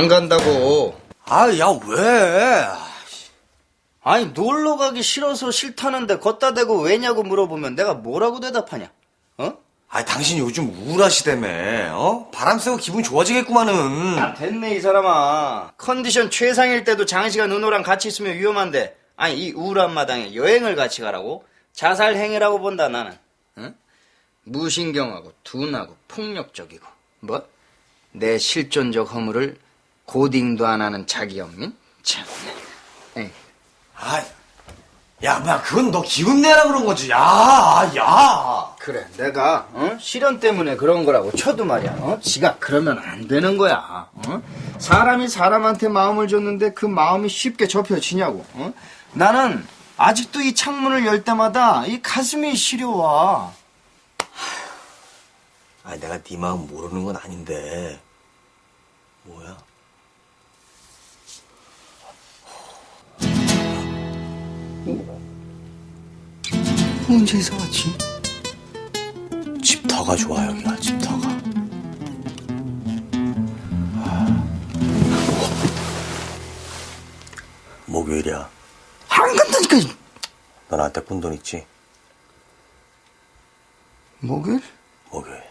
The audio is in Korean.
안 간다고. 아, 야, 왜? 아니 놀러 가기 싫어서 싫다는데 걷다 대고 왜냐고 물어보면 내가 뭐라고 대답하냐? 어? 아, 당신 요즘 우울하시다며, 어? 바람 쐬고 기분 좋아지겠구만은. 아, 됐네 이 사람아. 컨디션 최상일 때도 장시간 은호랑 같이 있으면 위험한데 아니 이 우울한 마당에 여행을 같이 가라고? 자살 행위라고 본다 나는. 응? 무신경하고 둔하고 폭력적이고 뭐? 내 실존적 허물을 고딩도 안 하는 자기 연민? 참. 에이. 아, 야, 뭐야, 그건 너 기운 내라 그런 거지. 야, 야. 그래, 내가 어? 시련 때문에 그런 거라고 쳐도 말이야. 어? 지가 그러면 안 되는 거야. 어? 사람이 사람한테 마음을 줬는데 그 마음이 쉽게 접혀지냐고. 어? 나는 아직도 이 창문을 열 때마다 이 가슴이 시려와. 아, 내가 네 마음 모르는 건 아닌데. 뭐야? 언제 이사 왔지? 집터가 좋아, 여기가, 집터가. 아. 목요일이야. 안 간다니까. 너 나한테 꾼돈 있지? 목요일? 목요일.